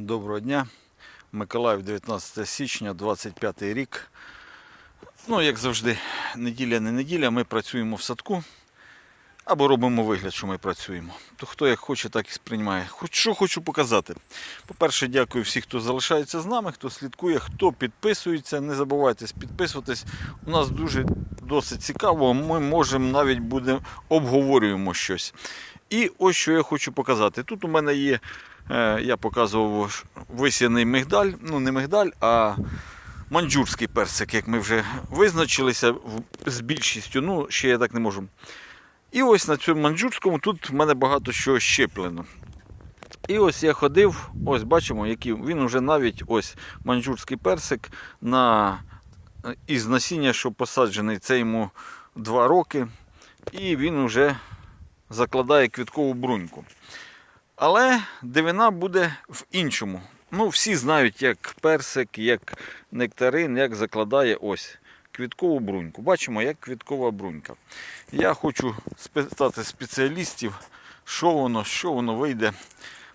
Доброго дня. Миколаїв, 19 січня, 25 рік. Ну, як завжди, неділя не неділя, ми працюємо в садку або робимо вигляд, що ми працюємо. То хто як хоче, так і сприймає. Хоч що хочу показати. По-перше, дякую всім, хто залишається з нами, хто слідкує, хто підписується. Не забувайте підписуватись. У нас дуже досить цікаво. Ми можемо навіть будемо обговорюємо щось. І ось що я хочу показати. Тут у мене є, е, я показував висяний мигдаль, ну не мигдаль, а манджурський персик, як ми вже визначилися з більшістю. Ну, ще я так не можу. І ось на цьому манджурському тут в мене багато що щеплено. І ось я ходив, ось бачимо, який він вже навіть ось манджурський персик на, із насіння, що посаджений, це йому 2 роки. І він вже закладає квіткову бруньку. Але дивина буде в іншому. Ну, всі знають, як персик, як нектарин, як закладає ось квіткову бруньку. Бачимо, як квіткова брунька. Я хочу спитати спеціалістів, що воно, що воно вийде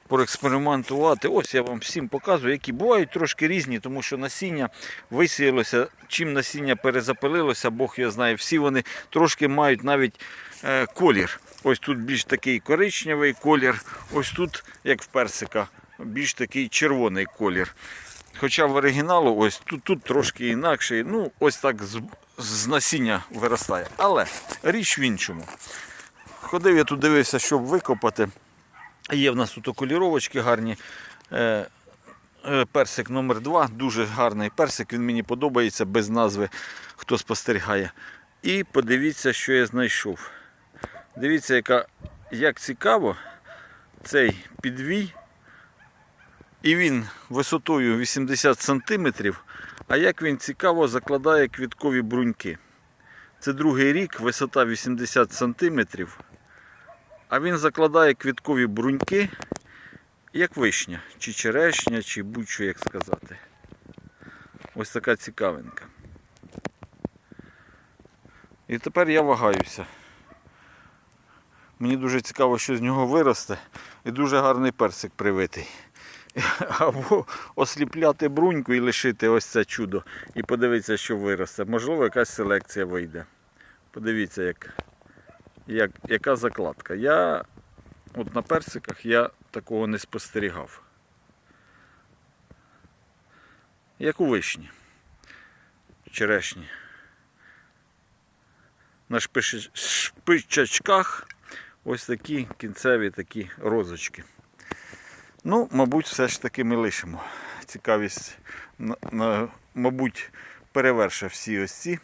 проекспериментувати. Ось я вам всім показую, які бувають трошки різні, тому що насіння висіялося, чим насіння перезапилилося, Бог його знає. Всі вони трошки мають навіть е, колір. Ось тут більш такий коричневий колір, ось тут, як в персика, більш такий червоний колір. Хоча в оригіналу ось тут, тут трошки інакший, ну ось так з, з насіння виростає. Але річ в іншому. Ходив я тут дивився, щоб викопати. Є в нас тут окуліровочки гарні. Е, е, Персик номер 2 дуже гарний персик, він мені подобається без назви, хто спостерігає. І подивіться, що я знайшов. Дивіться, яка, як цікаво цей підвій. І він висотою 80 см, а як він цікаво закладає квіткові бруньки. Це другий рік, висота 80 см. А він закладає квіткові бруньки, як вишня, чи черешня, чи будь-що як сказати. Ось така цікавинка. І тепер я вагаюся. Мені дуже цікаво, що з нього виросте. І дуже гарний персик привитий. Або осліпляти бруньку і лишити ось це чудо. І подивитися, що виросте. Можливо, якась селекція вийде. Подивіться, як, як, яка закладка. Я от на персиках я такого не спостерігав. Як у вишні. Черешні. На шпичачках ось такі кінцеві такі розочки. Ну, мабуть, все ж таки ми лишимо. Цікавість, мабуть, перевершив всі ось ці.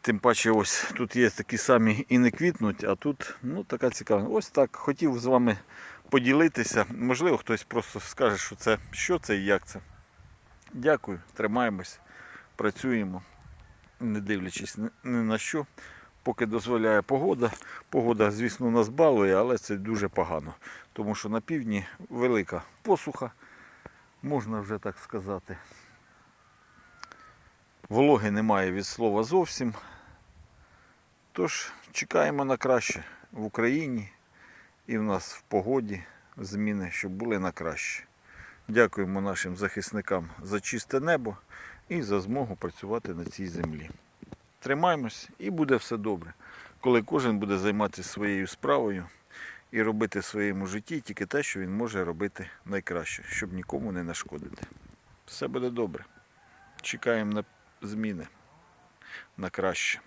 Тим паче, ось тут є такі самі і не квітнуть, а тут ну, така цікава. Ось так хотів з вами поділитися. Можливо, хтось просто скаже, що це що це і як це. Дякую, тримаємось, працюємо, не дивлячись ні на що. Поки дозволяє погода. Погода, звісно, нас балує, але це дуже погано. Тому що на півдні велика посуха, можна вже так сказати. Вологи немає від слова зовсім. Тож чекаємо на краще в Україні і в нас в погоді зміни, щоб були на краще. Дякуємо нашим захисникам за чисте небо і за змогу працювати на цій землі. Тримаємось і буде все добре, коли кожен буде займатися своєю справою і робити в своєму житті тільки те, що він може робити найкраще, щоб нікому не нашкодити. Все буде добре. Чекаємо на зміни на краще.